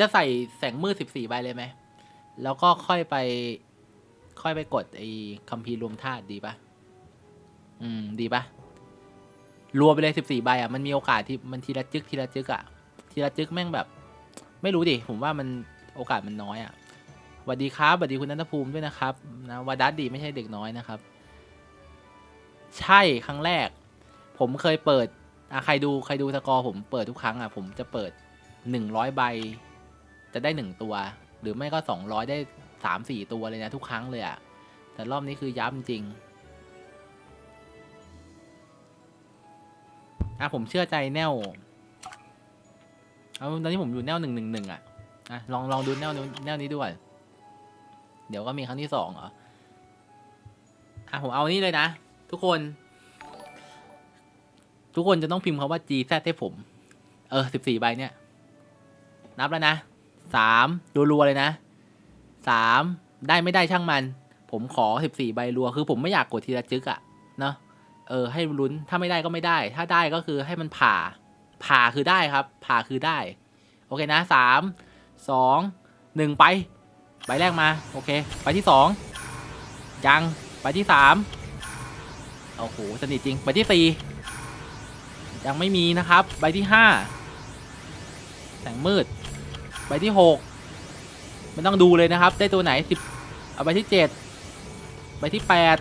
จะใส่แสงมืดสิบสี่ใบเลยไหม แล้วก็ค่อยไป ค่อยไปกดไอ้คัมภีร์รวมธาตุดีปะอืม ดีปะรวมไปเลยสิบสี่ใบอะ มันมีโอกาสที่มันทีละจึกทีละจึกอะ ทีละจึกแม่งแบบ ไม่รู้ดิ ผมว่ามันโอกาสมันน้อยอะสวัสดีครับสวัสดีคุณนันทภูมิด้วยนะครับ นะวาดัสดีไม่ใช่เด็กน้อยนะครับ ใช่ครั้งแรก ผมเคยเปิดอะใครดูใครดูสกอร์ผมเปิดทุกครั้งอะ ผมจะเปิดหนึ่งร้อยใบ จะได้หนึ่งตัว หรือไม่ก็สองร้อยได้สามสี่ตัวเลยนะทุกครั้งเลยอะแต่รอบนี้คือย้ำจริงอะผมเชื่อใจแนวเอาตอนนี้ผมอยู่แนวหนึ่งหนึ่งหนึ่งอะอะลองลองดูแนวนี้แนวนี้ด้วย เดี๋ยวก็มีครั้งที่สองเหรออะผมเอานี่เลยนะ ทุกคน ทุกคนจะต้องพิมพ์คำว่า G Z ให้ผม เออสิบสี่ใบเนี่ย นับแล้วนะ สามรัวๆเลยนะสามได้ไม่ได้ช่างมัน ผมขอสิบสี่ใบรัวคือผมไม่อยากกดทีละจึกอะเนาะเออ ให้ลุ้นถ้าไม่ได้ก็ไม่ได้ ถ้าได้ก็คือให้มันผ่า ผ่าคือได้ครับ ผ่าคือได้ โอเคนะสามสองหนึ่งไป ใบแรกมา โอเคใบที่สองยังใบที่สามโอ้โหสนิทจริงใบที่สี่ยังไม่มีนะครับ ใบที่ห้าแสงมืด บที่หกไม่ต้องดูเลยนะครับ ได้ตัวไหนสิบเอาใบที่เจ็ดใบที่แปด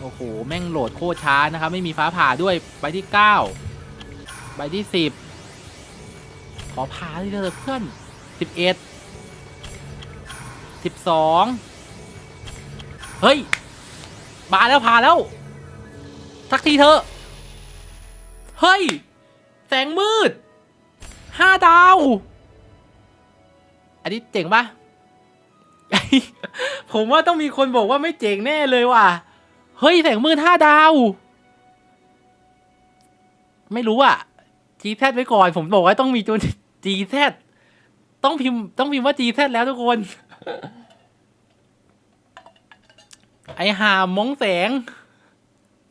โอ้โห แม่งโหลดโคตรช้านะครับ ไม่มีฟ้าผ่าด้วย ใบที่เก้าใบที่สิบขอผ่าที่เถอะเพื่อนสิบเอ็ดสิบสองเฮ้ยมาแล้วผ่าแล้ว สักทีเถอะเฮ้ย แสงมืด ห้าดาว อันนี้เจ๋งปะผมว่าต้องมีคนบอกว่าไม่เจ๋งแน่เลยว่ะ เฮ้ยแสงมืดห้าดาว ไม่รู้อะ G Z ไว้ก่อน ผมบอกว่าต้องมีตัว G Z ต้องพิมพ์ต้องพิมพ์ว่า G Z แล้วทุกคน ไอหามองแสง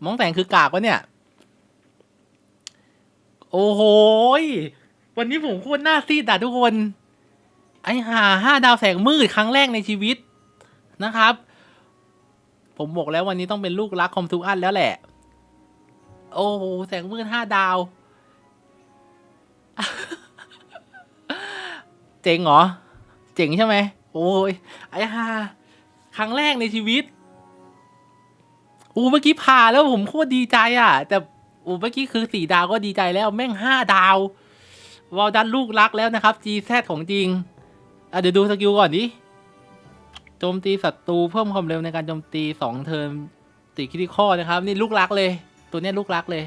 มองแสงคือกากวะเนี่ย โอ้โห วันนี้ผมโคตรหน้าซีดอะทุกคน ไอ้หาห้าดาวแสงมืดครั้งแรกในชีวิตนะครับ ผมบอกแล้ววันนี้ต้องเป็นลูกรักคอมทูอันแล้วแหละ โอ้โหแสงมืดห้าดาว เจ๋งเหรอ เจ๋งใช่ไหมโอ้ยไอ้ห่าครั้งแรกในชีวิตอู้เมื่อกี้ผ่าแล้วผมโคตรดีใจอะ แต่โอ้เมื่อกี้คือสี่ดาวก็ดีใจแล้วแม่งห้าดาว วอลดันลูกรักแล้วนะครับ G Z ของจริงอะเดี๋ยวดูสกิลก่อนดิโจมตีศัตรูเพิ่มความเร็วในการโจมตีสองเทิร์นตีคิติคอนะครับ นี่ลูกรักเลย ตัวนี้ลูกรักเลย